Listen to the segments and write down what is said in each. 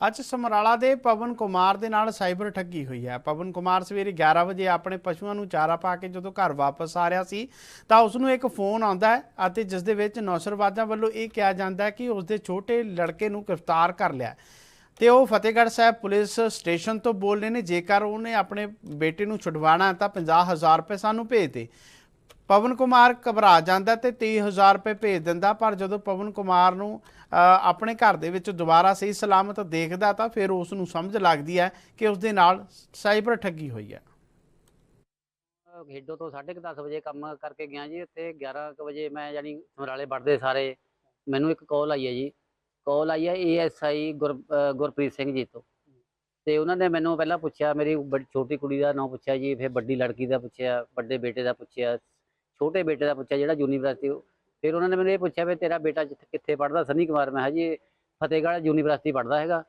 ਅੱਜ ਸਮਰਾਲਾ ਦੇ ਪਵਨ ਕੁਮਾਰ ਦੇ ਨਾਲ ਸਾਈਬਰ ਠੱਗੀ ਹੋਈ ਹੈ ਪਵਨ ਕੁਮਾਰ ਸਵੇਰੇ 11 ਵਜੇ ਆਪਣੇ ਪਸ਼ੂਆਂ ਨੂੰ ਚਾਰਾ ਪਾ ਕੇ ਜਦੋਂ ਘਰ ਵਾਪਸ ਆ ਰਿਹਾ ਸੀ, ਤਾਂ ਉਸ ਨੂੰ ਇੱਕ ਫੋਨ ਆਉਂਦਾ ਹੈ ਅਤੇ ਜਿਸ ਦੇ ਵਿੱਚ ਨੌਸਰਵਾਦਾਂ ਵੱਲੋਂ ਇਹ ਕਿਹਾ ਜਾਂਦਾ ਹੈ ਕਿ ਉਸ ਦੇ ਛੋਟੇ ਲੜਕੇ ਨੂੰ ਗ੍ਰਿਫਤਾਰ ਕਰ ਲਿਆ ਹੈ। ਤੇ ਉਹ ਫਤਿਹਗੜ੍ਹ ਸਾਹਿਬ ਪੁਲਿਸ ਸਟੇਸ਼ਨ ਤੋਂ ਬੋਲ ਰਹੇ ਨੇ, ਜੇਕਰ ਉਹਨੇ ਆਪਣੇ ਬੇਟੇ ਨੂੰ ਛੁਡਵਾਣਾ ਹੈ ਤਾਂ 50000 ਰੁਪਏ ਸਾਨੂੰ ਭੇਜ ਦੇ ਪਵਨ ਕੁਮਾਰ ਘਬਰਾ ਜਾਂਦਾ ਤੇ 30000 ਰੁਪਏ ਭੇਜ ਦਿੰਦਾ, ਪਰ ਜਦੋਂ ਪਵਨ ਕੁਮਾਰ ਨੂੰ ਆਪਣੇ ਘਰ ਦੇ ਵਿੱਚ ਦੁਬਾਰਾ ਸਹੀ ਸਲਾਮਤ ਦੇਖਦਾ ਤਾਂ ਫਿਰ ਉਸ ਨੂੰ ਸਮਝ ਲੱਗਦੀ ਹੈ ਕਿ ਉਸ ਦੇ ਨਾਲ ਸਾਈਬਰ ਠੱਗੀ ਹੋਈ ਹੈ। ਖੇਡੋ ਤੋਂ 10:30 ਵਜੇ ਕੰਮ ਕਰਕੇ ਗਿਆ ਜੀ ਤੇ 11 ਕੁ ਵਜੇ ਮੈਂ ਯਾਨੀ ਸਮਰਾਲੇ ਵੜਦੇ ਸਾਰੇ, ਮੈਨੂੰ ਇੱਕ ਕਾਲ ਆਈ ਹੈ ਜੀ। ਕਾਲ ਆਈ ਹੈ ਏਐਸਆਈ ਗੁਰਪ੍ਰੀਤ ਸਿੰਘ ਜੀ ਤੋਂ। ਤੇ ਉਹਨਾਂ ਨੇ ਮੈਨੂੰ ਪਹਿਲਾਂ ਪੁੱਛਿਆ, ਮੇਰੀ ਬੜੀ ਛੋਟੀ ਕੁੜੀ ਦਾ ਨਾਮ ਪੁੱਛਿਆ ਜੀ, ਫਿਰ ਵੱਡੀ ਲੜਕੀ ਦਾ ਪੁੱਛਿਆ, ਵੱਡੇ ਬੇਟੇ ਦਾ ਪੁੱਛਿਆ ਛੋਟੇ ਬੇਟੇ ਦਾ ਪੁੱਛਿਆ ਜਿਹੜਾ ਯੂਨੀਵਰਸਿਟੀ ਫਿਰ ਉਹਨਾਂ ਨੇ ਮੈਨੂੰ ਇਹ ਪੁੱਛਿਆ ਵੀ ਤੇਰਾ ਬੇਟਾ ਜਿੱਥੇ ਕਿੱਥੇ ਪੜ੍ਹਦਾ? ਸਨੀ ਕੁਮਾਰ। ਮੈਂ ਕਿਹਾ ਜੀ, ਫਤਿਹਗੜ੍ਹ ਯੂਨੀਵਰਸਿਟੀ ਪੜ੍ਹਦਾ ਹੈਗਾ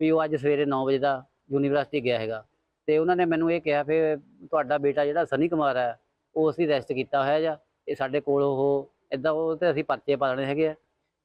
ਵੀ ਉਹ ਅੱਜ ਸਵੇਰੇ 9 ਵਜੇ ਦਾ ਯੂਨੀਵਰਸਿਟੀ ਗਿਆ ਹੈਗਾ। ਤੇ ਉਹਨਾਂ ਨੇ ਮੈਨੂੰ ਇਹ ਕਿਹਾ ਵੀ ਤੁਹਾਡਾ ਬੇਟਾ ਜਿਹੜਾ ਸਨੀ ਕੁਮਾਰ ਹੈ, ਉਹ ਅਸੀਂ ਰੈਸਟ ਕੀਤਾ ਹੋਇਆ ਜਾਂ ਇਹ ਸਾਡੇ ਕੋਲ ਉਹ ਇਦਾਂ ਉਹ ਤੇ ਅਸੀਂ ਪਰਚੇ ਪਾ ਲੈਣੇ ਹੈਗੇ ਆ।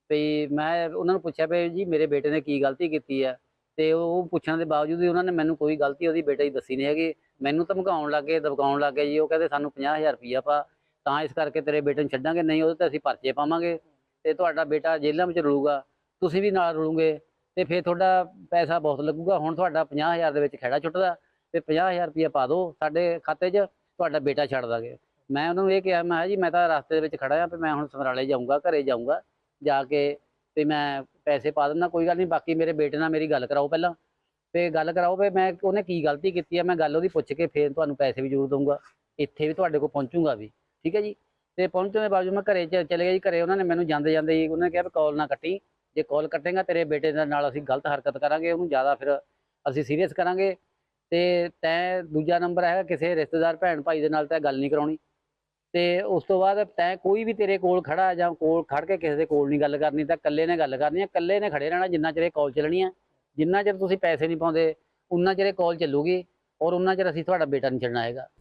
ਵੀ ਮੈਂ ਉਹਨਾਂ ਨੂੰ ਪੁੱਛਿਆ ਵੀ ਜੀ, ਮੇਰੇ ਬੇਟੇ ਨੇ ਕੀ ਗਲਤੀ ਕੀਤੀ ਹੈ? ਤੇ ਉਹ ਪੁੱਛਣ ਦੇ ਬਾਵਜੂਦ ਵੀ ਉਹਨਾਂ ਨੇ ਮੈਨੂੰ ਕੋਈ ਗਲਤੀ ਉਹਦੀ ਬੇਟੇ ਦੀ ਦੱਸੀ ਨਹੀਂ ਹੈਗੀ। ਮੈਨੂੰ ਧਮਕਾਉਣ ਲੱਗੇ ਦਬਕਾਉਣ ਲੱਗੇ ਜੀ। ਉਹ ਕਹਿੰਦੇ ਸਾਨੂੰ 50000 ਰੁਪਈਆ ਪਾ ਤਾਂ ਇਸ ਕਰਕੇ ਤੇਰੇ ਬੇਟੇ ਨੂੰ ਛੱਡਾਂਗੇ, ਨਹੀਂ ਉਹਦੇ ਤੇ ਅਸੀਂ ਪਰਚੇ ਪਾਵਾਂਗੇ ਤੇ ਤੁਹਾਡਾ ਬੇਟਾ ਜੇਲ੍ਹਾਂ ਵਿੱਚ ਰਲੂਗਾ, ਤੁਸੀਂ ਵੀ ਨਾਲ ਰਲੂਗੇ ਤੇ ਫਿਰ ਤੁਹਾਡਾ ਪੈਸਾ ਬਹੁਤ ਲੱਗੂਗਾ, ਹੁਣ ਤੁਹਾਡਾ 50000 ਦੇ ਵਿੱਚ ਖਹਿੜਾ ਛੁੱਟਦਾ ਤੇ 50000 ਰੁਪਈਆ ਪਾ ਦਿਓ ਸਾਡੇ ਖਾਤੇ 'ਚ, ਤੁਹਾਡਾ ਬੇਟਾ ਛੱਡ ਦਾਂਗੇ। ਮੈਂ ਉਹਨਾਂ ਨੂੰ ਇਹ ਕਿਹਾ, ਮੈਂ ਕਿਹਾ ਜੀ ਮੈਂ ਤਾਂ ਰਸਤੇ ਦੇ ਵਿੱਚ ਖੜਾ ਆ ਤੇ ਮੈਂ ਹੁਣ ਸਮਰਾਲੇ ਜਾਊਂਗਾ, ਘਰੇ ਜਾਊਂਗਾ, ਜਾ ਕੇ ਤੇ ਮੈਂ ਪੈਸੇ ਪਾ ਦਿੰਦਾ, ਕੋਈ ਗੱਲ ਨਹੀਂ, ਬਾਕੀ ਮੇਰੇ ਬੇਟੇ ਨਾਲ ਮੇਰੀ ਗੱਲ ਕਰਾਓ ਪਹਿਲਾਂ। ਤੇ ਗੱਲ ਕਰਾਓ ਵੀ ਮੈਂ, ਉਹਨੇ ਕੀ ਗਲਤੀ ਕੀਤੀ ਹੈ ਮੈਂ ਗੱਲ ਉਹਦੀ ਪੁੱਛ ਕੇ ਫੇਰ ਤੁਹਾਨੂੰ ਪੈਸੇ ਵੀ ਜ਼ਰੂਰ ਦਊਂਗਾ, ਇੱਥੇ ਵੀ ਤੁਹਾਡੇ ਕੋਲ ਪਹੁੰਚੂਗਾ ਵੀ। ਠੀਕ ਹੈ ਜੀ? ਤੇ ਪਹੁੰਚਣ ਦੇ ਬਾਵਜੂਦ ਮੈਂ ਘਰੇ ਚ- ਚਲੇ ਗਿਆ ਜੀ, ਘਰੇ ਉਹਨਾਂ ਨੇ ਮੈਨੂੰ ਜਾਂਦੇ ਜਾਂਦੇ ਜੀ ਉਹਨਾਂ ਨੇ ਕਿਹਾ ਵੀ ਕਾਲ ਨਾ ਕੱਟੀ। ਜੇ ਕਾਲ ਕੱਟੇਗਾ ਤੇਰੇ ਬੇਟੇ ਦੇ ਨਾਲ ਅਸੀਂ ਗਲਤ ਹਰਕਤ ਕਰਾਂਗੇ, ਉਹਨੂੰ ਜ਼ਿਆਦਾ ਫਿਰ ਅਸੀਂ ਸੀਰੀਅਸ ਕਰਾਂਗੇ। ਤੇ ਤੈਂ ਦੂਜਾ ਨੰਬਰ ਹੈਗਾ ਕਿਸੇ ਰਿਸ਼ਤੇਦਾਰ ਭੈਣ ਭਾਈ ਦੇ ਨਾਲ ਤੈਂ ਗੱਲ ਨਹੀਂ ਕਰਾਉਣੀ। ਤੇ ਉਸ ਤੋਂ ਬਾਅਦ ਤੈਂ ਕੋਈ ਵੀ ਤੇਰੇ ਕੋਲ ਖੜਾ ਜਾਂ ਕੋਲ ਖੜ ਕੇ ਕਿਸੇ ਦੇ ਕੋਲ ਨਹੀਂ ਗੱਲ ਕਰਨੀ, ਤਾਂ ਇਕੱਲੇ ਨੇ ਗੱਲ ਕਰਨੀ ਹੈ। ਇਕੱਲੇ ਨੇ ਖੜੇ ਰਹਿਣਾ ਜਿੰਨਾ ਚਿਰ ਇਹ ਕਾਲ ਚੱਲਣੀ ਹੈ। ਜਿੰਨਾ ਚਿਰ ਤੁਸੀਂ ਪੈਸੇ ਨਹੀਂ ਪਾਉਂਦੇ, ਉਨਾ ਚਿਰ ਇਹ ਕਾਲ ਚੱਲੂਗੀ ਔਰ ਉਨਾ ਚਿਰ ਅਸੀਂ ਤੁਹਾਡਾ ਬੇਟਾ ਨਹੀਂ ਛੱਡਣਾ ਹੈਗਾ।